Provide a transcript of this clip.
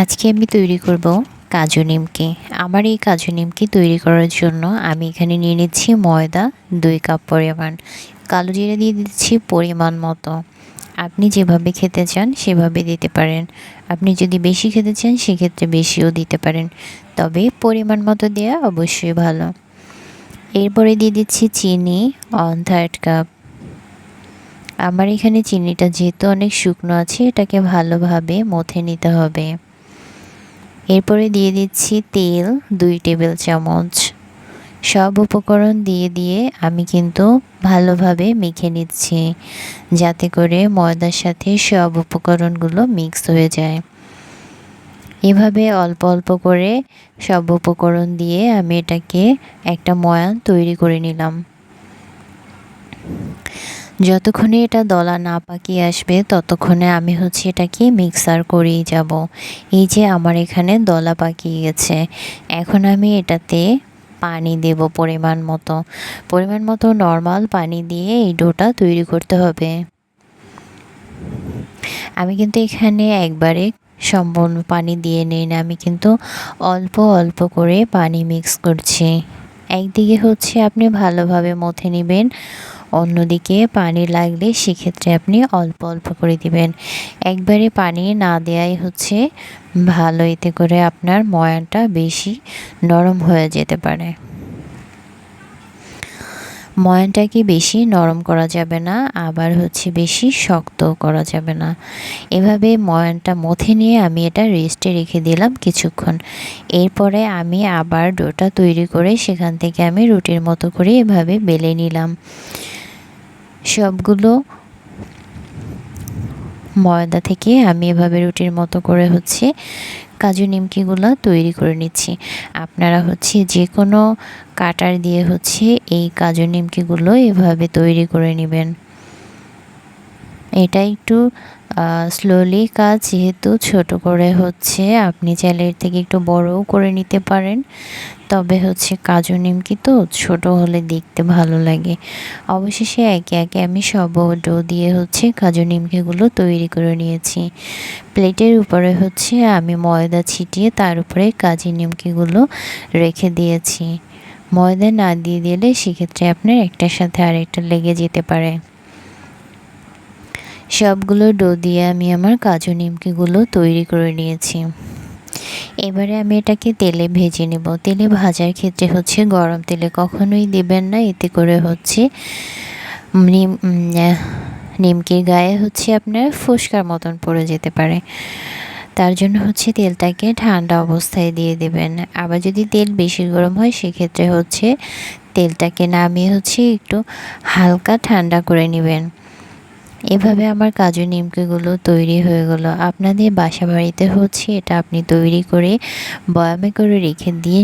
আজকে আমি তৈরি করব কাজু নিমকি। আমার এই কাজু নিমকি তৈরি করার জন্য আমি এখানে নিয়ে নিচ্ছি ময়দা দুই কাপ পরিমাণ। কালো জিরে দিয়ে দিচ্ছি পরিমাণ মতো। আপনি যেভাবে খেতে চান সেভাবে দিতে পারেন। আপনি যদি বেশি খেতে চান সেক্ষেত্রে বেশিও দিতে পারেন। তবে পরিমাণ মতো দেওয়া অবশ্যই ভালো। এরপরে দিয়ে দিচ্ছি চিনি অন থার্ড কাপ আমার এখানে চিনিটা যেহেতু অনেক শুকনো আছে, এটাকে ভালোভাবে মথে নিতে হবে। এরপরে দিয়ে দিচ্ছি তেল, দুই টেবিল চামচ। সব উপকরণ দিয়ে দিয়ে আমি কিন্তু ভালোভাবে মেখে নিচ্ছি, যাতে করে ময়দার সাথে সব উপকরণগুলো মিক্স হয়ে যায়। এভাবে অল্প অল্প করে সব উপকরণ দিয়ে আমি এটাকে একটা ময়ান তৈরি করে নিলাম। যতক্ষণে এটা দলা না পাকিয়ে আসবে, ততক্ষণে আমি হচ্ছে এটাকে মিক্সার করেই যাব। এই যে আমার এখানে দলা পাকিয়ে গেছে। এখন আমি এটাতে পানি দেব পরিমাণ মতো। পরিমাণ মতো নর্মাল পানি দিয়ে এই ডোটা তৈরি করতে হবে। আমি কিন্তু এখানে একবারে সম্পূর্ণ পানি দিয়ে নেই না, আমি কিন্তু অল্প অল্প করে পানি মিক্স করছি। একদিকে হচ্ছে আপনি ভালোভাবে মথে নেবেন অন্যদিকে পানি লাগলে সেক্ষেত্রে আপনি অল্প অল্প করে দিবেন। একবারে পানি না দেওয়াই হচ্ছে ভালো, এতে করে আপনার ময়ানটা বেশি নরম হয়ে যেতে পারে। ময়ানটাকে বেশি নরম করা যাবে না, আবার হচ্ছে বেশি শক্ত করা যাবে না? এভাবে ময়ানটা মথে নিয়ে আমি এটা রেস্টে রেখে দিলাম কিছুক্ষণ। এরপরে আমি আবার ডোটা তৈরি করে সেখান থেকে আমি রুটির মতো করে এভাবে বেলে নিলাম। সবগুলো ময়দা থেকে আমি এভাবে রুটির মতো করে হচ্ছে কাজু নিমকিগুলো তৈরি করে নিচ্ছি। আপনারা হচ্ছে যে কোনো কাটার দিয়ে হচ্ছে এই কাজু নিমকিগুলো এভাবে তৈরি করে নেবেন। এটা একটু স্লোলি কাজ যেহেতু ছোট করে হচ্ছে, আপনি চাইলে এর থেকে একটু বড়ও করে নিতে পারেন। তবে হচ্ছে কাজু নিমকি তো ছোট হলে দেখতে ভালো লাগে। অবশেষে একে একে আমি সব ডো দিয়ে হচ্ছে কাজু নিমকিগুলো তৈরি করে নিয়েছি। প্লেটের উপরে হচ্ছে আমি ময়দা ছিটিয়ে তার উপরে কাজু নিমকিগুলো রেখে দিয়েছি। ময়দা না দিয়ে দিলে সেক্ষেত্রে আপনার একটার সাথে আরেকটা লেগে যেতে পারে। সবগুলো ডো দিয়ে আমি আমার কাজু নিমকিগুলো তৈরি করে নিয়েছি। এবারে আমি এটাকে তেলে ভেজে নেব। তেলে ভাজার ক্ষেত্রে হচ্ছে গরম তেলে কখনোই দেবেন না, এতে করে হচ্ছে নিম নিমকির গায়ে হচ্ছে আপনার ফুসকার মতন পড়ে যেতে পারে। তার জন্য হচ্ছে তেলটাকে ঠান্ডা অবস্থায় দিয়ে দেবেন। আবার যদি তেল বেশি গরম হয়, সেক্ষেত্রে হচ্ছে তেলটাকে নামিয়ে হচ্ছে একটু হালকা ঠান্ডা করে নেবেন। এভাবে আমার কাজু নিমকিগুলো তৈরি হয়ে গেলো। আপনাদের বাসা বাড়িতে হচ্ছে এটা আপনি তৈরি করে বয়ামে করে রেখে দিয়ে